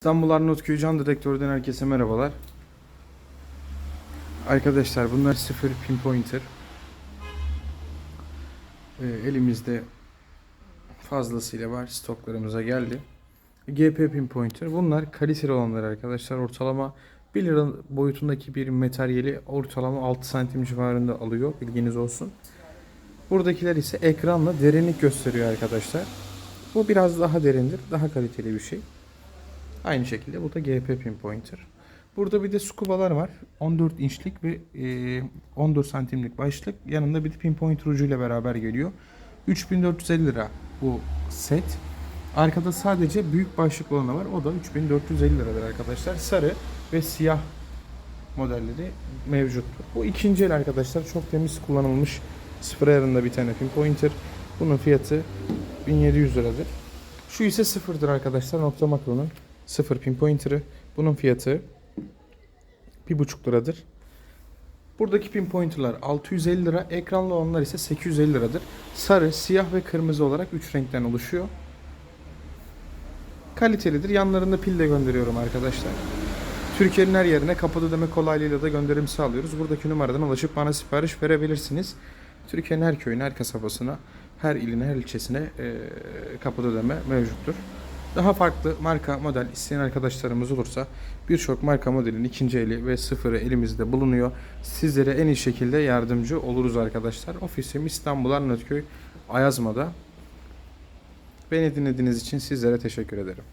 İstanbul Arnavutköy Can Direktör'den herkese merhabalar. Arkadaşlar bunlar sıfır pinpointer. Ee, elimizde fazlasıyla var. Stoklarımıza geldi. GP pinpointer. Bunlar kaliteli olanlar arkadaşlar. Ortalama 1 lira boyutundaki bir materyali ortalama 6 santim civarında alıyor. Bilginiz olsun. Buradakiler ise ekranla derinlik gösteriyor arkadaşlar. Bu biraz daha derindir. Daha kaliteli bir şey. Aynı şekilde bu da GP pinpointer. Burada bir de scubalar var. 14 inçlik ve e, 14 santimlik başlık. Yanında bir de pinpointer ucuyla beraber geliyor. 3450 lira bu set. Arkada sadece büyük başlıklı olanı var. O da 3450 liradır arkadaşlar. Sarı ve siyah modelleri mevcuttur. Bu ikinci el arkadaşlar. Çok temiz kullanılmış sıfır ayarında bir tane pinpointer. Bunun fiyatı 1700 liradır. Şu ise sıfırdır arkadaşlar. Nokta makronun sıfır pinpointer'ı. Bunun fiyatı 1,5 liradır. Buradaki pinpointer'lar 650 lira. Ekranlı olanlar ise 850 liradır. Sarı, siyah ve kırmızı olarak 3 renkten oluşuyor. Kalitelidir. Yanlarında pil de gönderiyorum arkadaşlar. Türkiye'nin her yerine kapıda ödeme kolaylığıyla da gönderim sağlıyoruz. Buradaki numaradan ulaşıp bana sipariş verebilirsiniz. Türkiye'nin her köyüne, her kasabasına, her iline, her ilçesine e, kapıda ödeme mevcuttur. Daha farklı marka model isteyen arkadaşlarımız olursa birçok marka modelin ikinci eli ve sıfırı elimizde bulunuyor. Sizlere en iyi şekilde yardımcı oluruz arkadaşlar. Ofisim İstanbul Arnavutköy Ayazma'da. Beni dinlediğiniz için sizlere teşekkür ederim.